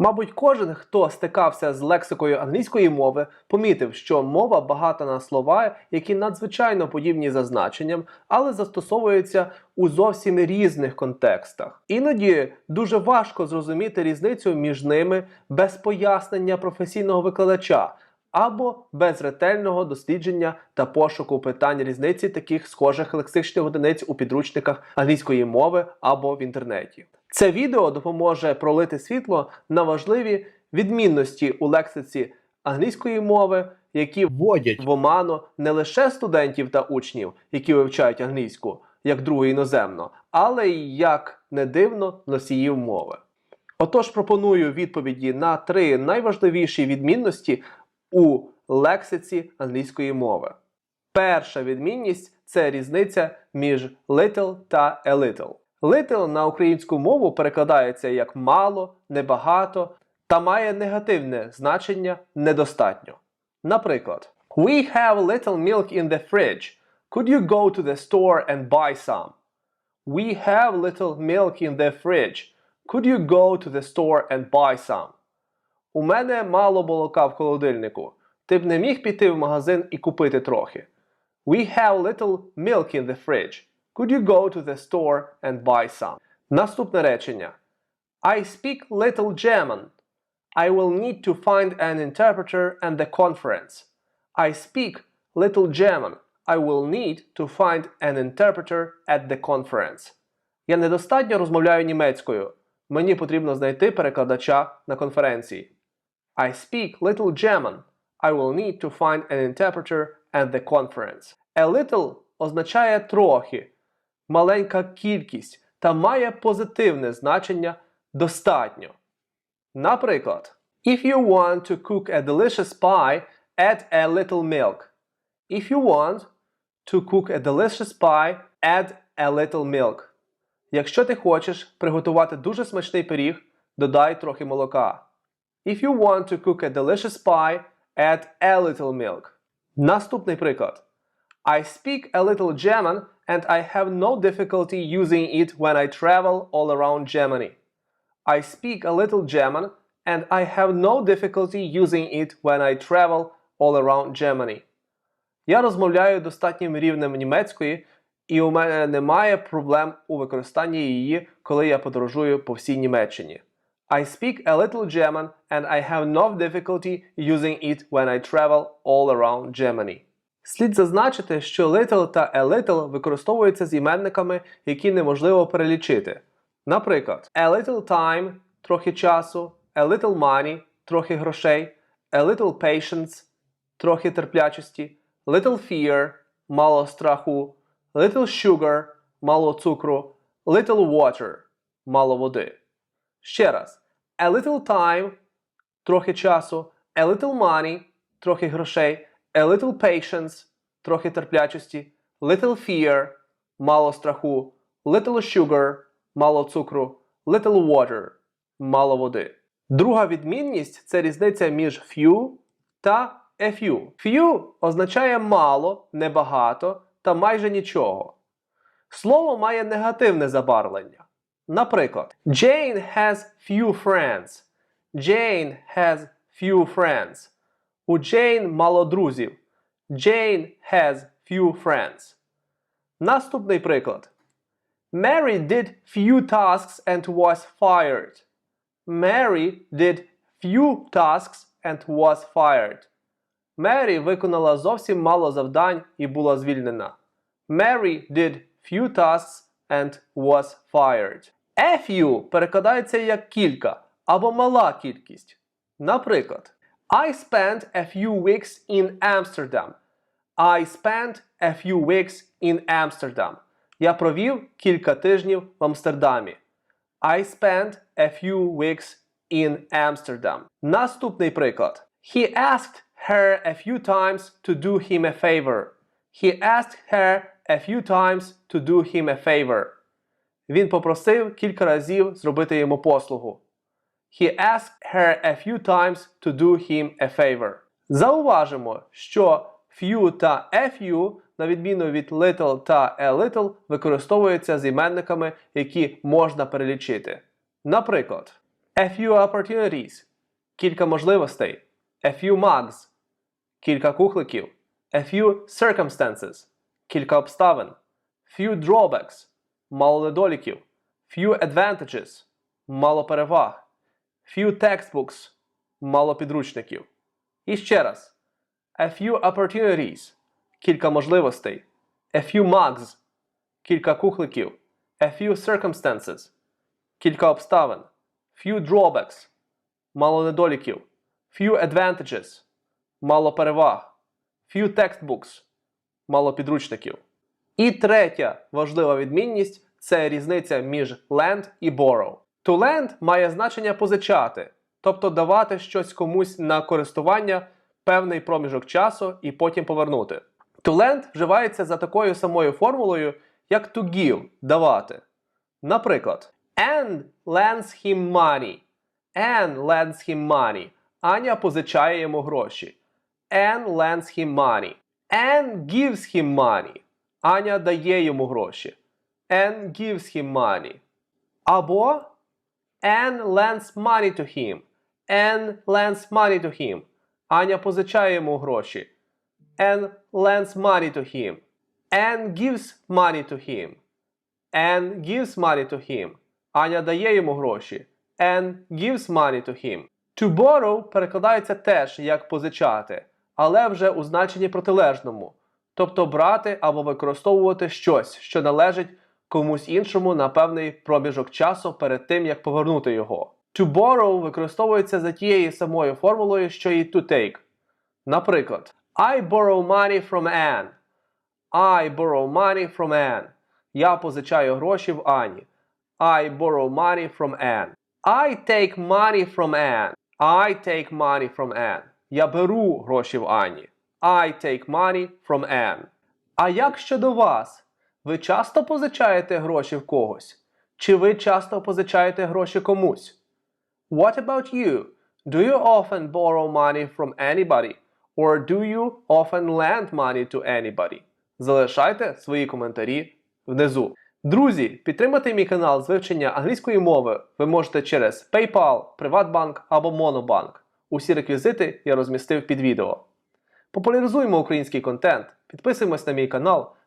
Мабуть, кожен, хто стикався з лексикою англійської мови, помітив, що мова багата на слова, які надзвичайно подібні за значенням, але застосовуються у зовсім різних контекстах. Іноді дуже важко зрозуміти різницю між ними без пояснення професійного викладача. Або без ретельного дослідження та пошуку питань різниці таких схожих лексичних одиниць у підручниках англійської мови або в інтернеті. Це відео допоможе пролити світло на важливі відмінності у лексиці англійської мови, які вводять в оману не лише студентів та учнів, які вивчають англійську як другу іноземну, але й як не дивно носіїв мови. Отож пропоную відповіді на три найважливіші відмінності у лексиці англійської мови. Перша відмінність це різниця між little та a little. Little на українську мову перекладається як мало, небагато та має негативне значення недостатньо. Наприклад, We have little milk in the fridge. Could you go to the store and buy some? We have little milk in the fridge. Could you go to the store and buy some? У мене мало молока в холодильнику. Ти б не міг піти в магазин і купити трохи. We have little milk in the fridge. Could you go to the store and buy some? Наступне речення. I speak little German. I will need to find an interpreter and the conference. I speak little German. I will need to find an interpreter at the conference. Я недостатньо розмовляю німецькою. Мені потрібно знайти перекладача на конференції. I speak little German. I will need to find an interpreter at the conference. A little означає трохи, Маленька кількість та має позитивне значення достатньо. Наприклад, If you want to cook a delicious pie, add a little milk. If you want to cook a delicious pie, add a little milk. Якщо ти хочеш приготувати дуже смачний пиріг, додай трохи молока. If you want to cook a delicious pie, add a little milk. Наступний приклад. I speak a little German and I have no difficulty using it when I travel all around Germany. I speak a little German and I have no difficulty using it when I travel all around Germany. Я розмовляю достатнім рівнем німецької, і у мене немає проблем у використанні її, коли я подорожую по всій Німеччині. I speak a little German and I have no difficulty using it when I travel all around Germany. Слід зазначити, що little та a little використовуються з іменниками, які неможливо перелічити. Наприклад, a little time трохи часу, a little money трохи грошей, a little patience трохи терплячості, little fear мало страху, little sugar мало цукру, little water мало води. Ще раз. A little time трохи часу, a little money трохи грошей, a little patience трохи терплячості, little fear мало страху, little sugar мало цукру, little water мало води. Друга відмінність це різниця між few та a few. Few означає мало, небагато та майже нічого. Слово має негативне забарвлення. Наприклад, Jane has few friends. Jane has few friends. У Jane мало друзів. Jane has few friends. Наступний приклад. Mary did few tasks and was fired. Mary did few tasks and was fired. Мері виконала зовсім мало завдань і була звільнена. Mary did few tasks and was fired. A few перекладається як кілька або мала кількість. Наприклад, I spent a few weeks in Amsterdam. I spent a few weeks in Amsterdam. Я провів кілька тижнів в Амстердамі. I spent a few weeks in Amsterdam. Наступний приклад. He asked her a few times to do him a favor. He asked her a few times to do him a favor. Він попросив кілька разів зробити йому послугу. He asked her a few times to do him a favor. Зауважимо, що few та a few, на відміну від little та a little, використовуються з іменниками, які можна перелічити. Наприклад, A few opportunities – кілька можливостей. A few mugs – кілька кухликів. A few circumstances – кілька обставин. Few drawbacks – мало недоліків. Few advantages – мало переваг. Few textbooks – мало підручників. І ще раз. A few opportunities – кілька можливостей. A few mugs – кілька кухликів. A few circumstances – кілька обставин. Few drawbacks – мало недоліків. Few advantages – мало переваг. Few textbooks – мало підручників. І третя важлива відмінність це різниця між lend і borrow. To lend має значення позичати, тобто давати щось комусь на користування певний проміжок часу і потім повернути. To lend вживається за такою самою формулою, як to give давати. Наприклад, Anne lends him money. Anne lends him money. Аня позичає йому гроші. Anne lends him money. Anne gives him money. Аня дає йому гроші. Anne gives him money. Або Anne lends money to him. Anne lends money to him. Аня позичає йому гроші. Anne lends money to him. Anne gives money to him. Anne gives money to him. Аня дає йому гроші. Anne gives money to him. To borrow перекладається теж як позичати, але вже у значенні протилежному. Тобто брати або використовувати щось, що належить комусь іншому на певний проміжок часу перед тим, як повернути його. To borrow використовується за тією самою формулою, що і to take. Наприклад, I borrow money from Anne. I borrow money from Anne. Я позичаю гроші в Ані. I borrow money from Anne. I take money from Anne. I take money from Anne. Я беру гроші в Ані. I take money from Anne. А як щодо вас? Ви часто позичаєте гроші в когось? Чи ви часто позичаєте гроші комусь? What about you? Do you often borrow money from anybody? Or do you often lend money to anybody? Залишайте свої коментарі внизу. Друзі, підтримати мій канал з вивчення англійської мови ви можете через PayPal, Приватбанк або Monobank. Усі реквізити я розмістив під відео. Популяризуємо український контент, підписуємось на мій канал,